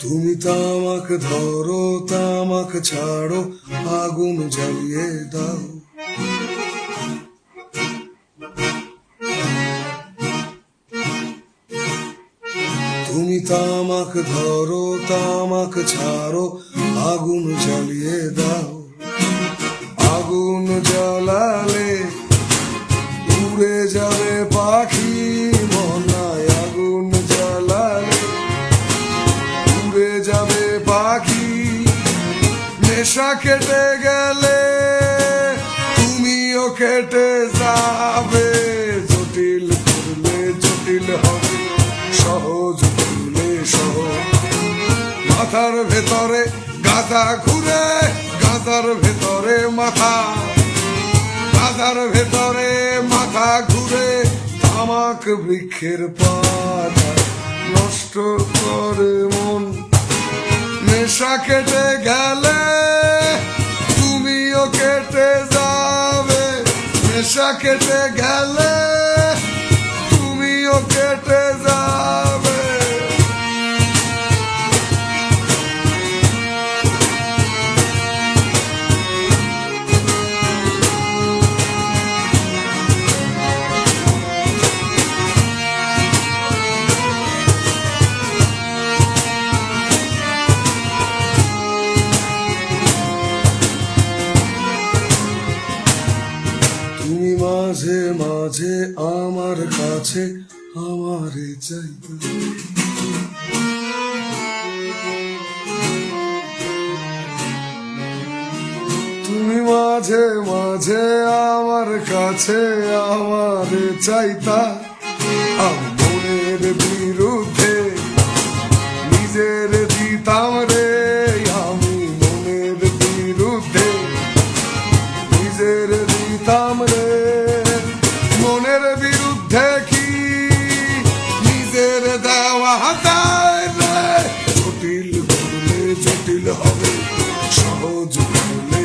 তুমি তামাক ধরো, তামাক ছাড়ো, আগুন জ্বালিয়ে দাও। তুমি তামাক ধরো, তামাক ছাড়ো, আগুন জ্বালিয়ে দাও। নেশা কেটে গেলে তুমিও কেটে যাবে। জটিল করলে জটিল হবে, সহজ করলে সহজ। মাথার ভেতরে গাদা ঘুরে, গাদার ভেতরে মাথা। গাদার ভেতরে মাথা ঘুরে, তামাক বৃক্ষের পাতা নষ্ট করে মন। নেশা কেটে গেলে নেশা কেটে গেলে মাঝে মাঝে আমার কাছে আমারে চাইতে তুমি মাঝে মাঝে আমার কাছে আমারে চাইতা মনের বিরুদ্ধে নিজের দিতাম রে, আমি মনের বিরুদ্ধে নিজের দিতাম রে। মনের বিরুদ্ধে কি নিজের দেওয়া হাতায় জটিল করলে জটিল হবে, সহজ করলে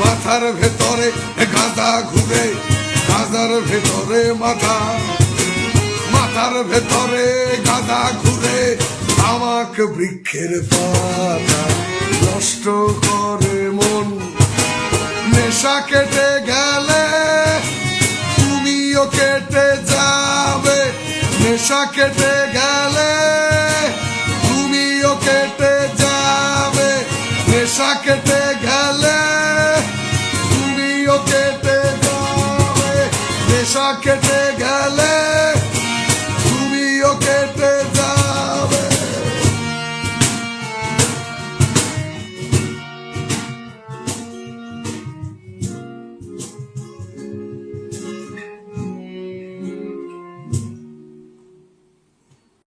মাথার ভেতরে গাঁদা ঘুরে গাঁদার ভেতরে মাথা। মাথার ভেতরে গাদা ঘুরে আমাক বৃক্ষের পাতা। নষ্ট করে মন, নেশা কেটে গেলে নেশা কেটে গেলে